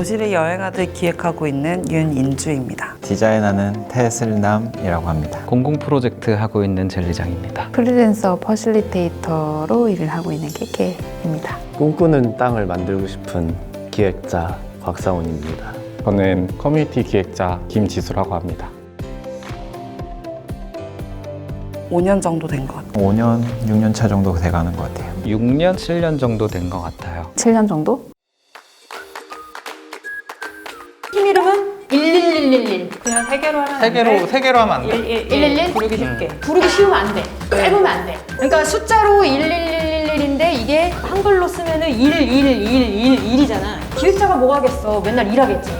도시를 여행하듯 기획하고 있는 윤인주입니다. 디자인하는 태슬남이라고 합니다. 공공 프로젝트 하고 있는 젤리장입니다. 프리랜서 퍼실리테이터로 일을 하고 있는 케케입니다. 꿈꾸는 땅을 만들고 싶은 기획자 곽상훈입니다. 저는 커뮤니티 기획자 김지수라고 합니다. 5년 정도 된 것 같아요. 5년, 6년 차 정도 돼가는 것 같아요. 6년, 7년 정도 된 것 같아요. 7년 정도? 그냥 세 개로 하면 세 개로 세 개로 하면 안 돼. 111? 부르기 쉽게. 부르기 쉬우면 안 돼. 짧으면 안 돼. 그러니까 숫자로 11111인데 이게 한글로 쓰면은 1, 1, 1, 1, 1이잖아. 기획자가 뭐 하겠어. 맨날 일하겠지.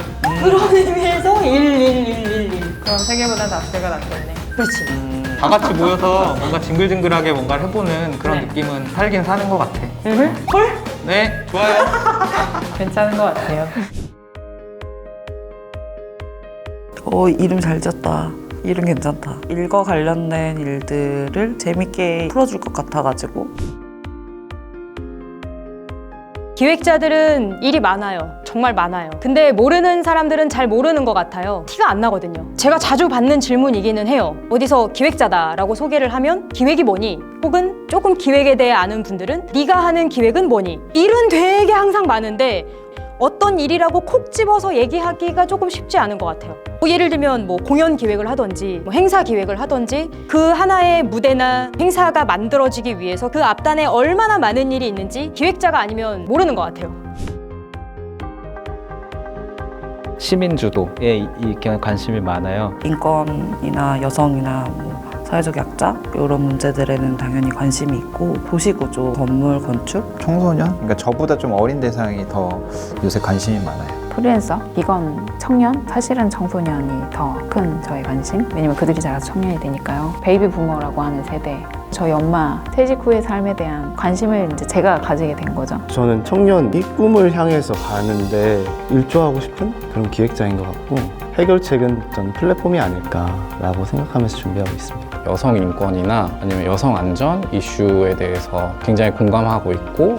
그런 의미에서 1, 1, 1, 1, 1. 그럼 세 개보다 낫세가 낫겠네. 그렇지. 다 같이 모여서 뭔가 징글징글하게 뭔가를 해보는 그런 네. 느낌은 살긴 사는 것 같아. 헐? 네, 좋아요. 괜찮은 것 같아요. 어, 이름 잘 지었다. 이름 괜찮다. 일과 관련된 일들을 재밌게 풀어줄 것 같아가지고 기획자들은 일이 많아요. 정말 많아요. 근데 모르는 사람들은 잘 모르는 것 같아요. 티가 안 나거든요. 제가 자주 받는 질문이기는 해요. 어디서 기획자다라고 소개를 하면 기획이 뭐니? 혹은 조금 기획에 대해 아는 분들은 네가 하는 기획은 뭐니? 일은 되게 항상 많은데 어떤 일이라고 콕 집어서 얘기하기가 조금 쉽지 않은 것 같아요. 뭐 예를 들면 뭐 공연 기획을 하든지 뭐 행사 기획을 하든지 그 하나의 무대나 행사가 만들어지기 위해서 그 앞단에 얼마나 많은 일이 있는지 기획자가 아니면 모르는 것 같아요. 시민주도에 이- 이렇게 관심이 많아요. 인권이나 여성이나 뭐 사회적 약자 이런 문제들에는 당연히 관심이 있고 도시구조, 건물 건축 청소년? 그러니까 저보다 좀 어린 대상이 더 요새 관심이 많아요. 프리랜서, 비건, 청년, 사실은 청소년이 더 큰 저의 관심. 왜냐면 그들이 자라서 청년이 되니까요. 베이비 부머라고 하는 세대. 저희 엄마 퇴직 후의 삶에 대한 관심을 이제 제가 가지게 된 거죠. 저는 청년이 꿈을 향해서 가는데 일조하고 싶은 그런 기획자인 것 같고 해결책은 전 플랫폼이 아닐까라고 생각하면서 준비하고 있습니다. 여성 인권이나 아니면 여성 안전 이슈에 대해서 굉장히 공감하고 있고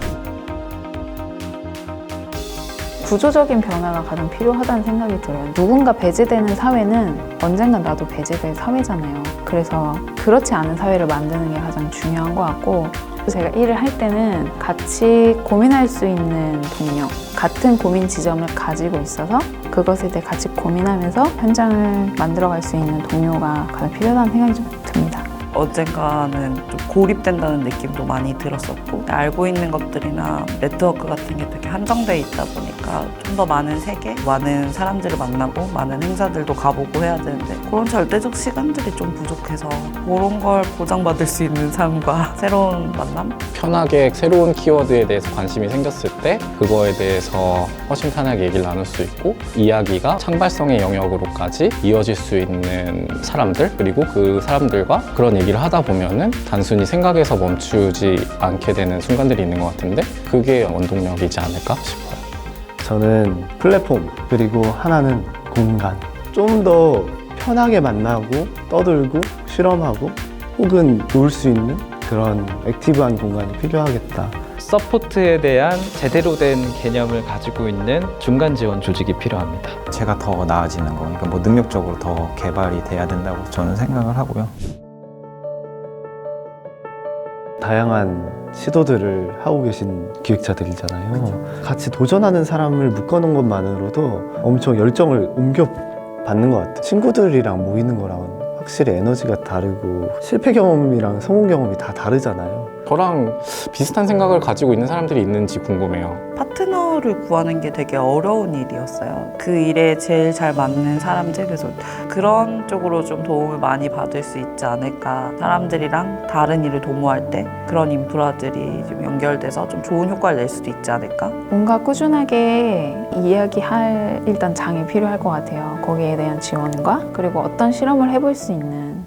구조적인 변화가 가장 필요하다는 생각이 들어요. 누군가 배제되는 사회는 언젠간 나도 배제될 사회잖아요. 그래서 그렇지 않은 사회를 만드는 게 가장 중요한 것 같고 제가 일을 할 때는 같이 고민할 수 있는 동료, 같은 고민 지점을 가지고 있어서 그것에 대해 같이 고민하면서 현장을 만들어갈 수 있는 동료가 가장 필요하다는 생각이 좀 듭니다. 언젠가는 좀 고립된다는 느낌도 많이 들었었고 알고 있는 것들이나 네트워크 같은 게 되게 한정돼 있다 보니까 좀 더 많은 세계, 많은 사람들을 만나고 많은 행사들도 가보고 해야 되는데 그런 절대적 시간들이 좀 부족해서 그런 걸 보장받을 수 있는 삶과 새로운 만남? 편하게 새로운 키워드에 대해서 관심이 생겼을 때 그거에 대해서 허심탄회하게 얘기를 나눌 수 있고 이야기가 창발성의 영역으로까지 이어질 수 있는 사람들 그리고 그 사람들과 그런 얘기를 하다 보면은 단순히 생각에서 멈추지 않게 되는 순간들이 있는 것 같은데 그게 원동력이지 않을까 싶어요. 저는 플랫폼 그리고 하나는 공간 좀 더 편하게 만나고 떠들고 실험하고 혹은 놀 수 있는 그런 액티브한 공간이 필요하겠다. 서포트에 대한 제대로 된 개념을 가지고 있는 중간 지원 조직이 필요합니다. 제가 더 나아지는 거, 그러니까 뭐 능력적으로 더 개발이 돼야 된다고 저는 생각을 하고요. 다양한 시도들을 하고 계신 기획자들이잖아요. 같이 도전하는 사람을 묶어놓은 것만으로도 엄청 열정을 옮겨 받는 것 같아요. 친구들이랑 모이는 거랑은 확실히 에너지가 다르고 실패 경험이랑 성공 경험이 다 다르잖아요. 저랑 비슷한 생각을 가지고 있는 사람들이 있는지 궁금해요. 파트너를 구하는 게 되게 어려운 일이었어요. 그 일에 제일 잘 맞는 사람들, 그래서 그런 쪽으로 좀 도움을 많이 받을 수 있지 않을까. 사람들이랑 다른 일을 도모할 때 그런 인프라들이 좀 연결돼서 좀 좋은 효과를 낼 수도 있지 않을까. 뭔가 꾸준하게 이야기할 일단 장이 필요할 것 같아요. 거기에 대한 지원과 그리고 어떤 실험을 해볼 수 있는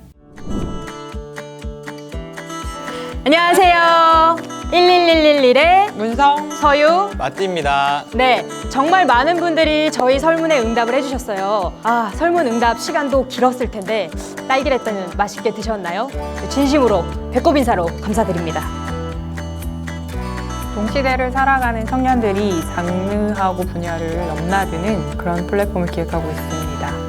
안녕하세요. 11111의 문성. 서유. 맛집입니다. 네, 정말 많은 분들이 저희 설문에 응답을 해주셨어요. 아, 설문 응답 시간도 길었을 텐데 딸기레tten 맛있게 드셨나요? 진심으로 배꼽 인사로 감사드립니다. 동시대를 살아가는 청년들이 장르하고 분야를 넘나드는 그런 플랫폼을 기획하고 있습니다.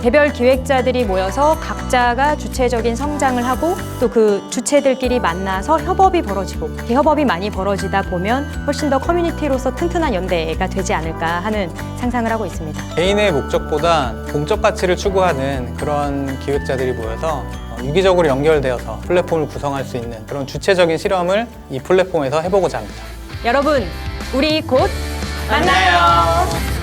개별 기획자들이 모여서 각자가 주체적인 성장을 하고 또 그 주체들끼리 만나서 협업이 벌어지고 이 협업이 많이 벌어지다 보면 훨씬 더 커뮤니티로서 튼튼한 연대가 되지 않을까 하는 상상을 하고 있습니다. 개인의 목적보다 공적 가치를 추구하는 그런 기획자들이 모여서 어, 유기적으로 연결되어서 플랫폼을 구성할 수 있는 그런 주체적인 실험을 이 플랫폼에서 해보고자 합니다. 여러분, 우리 곧 만나요.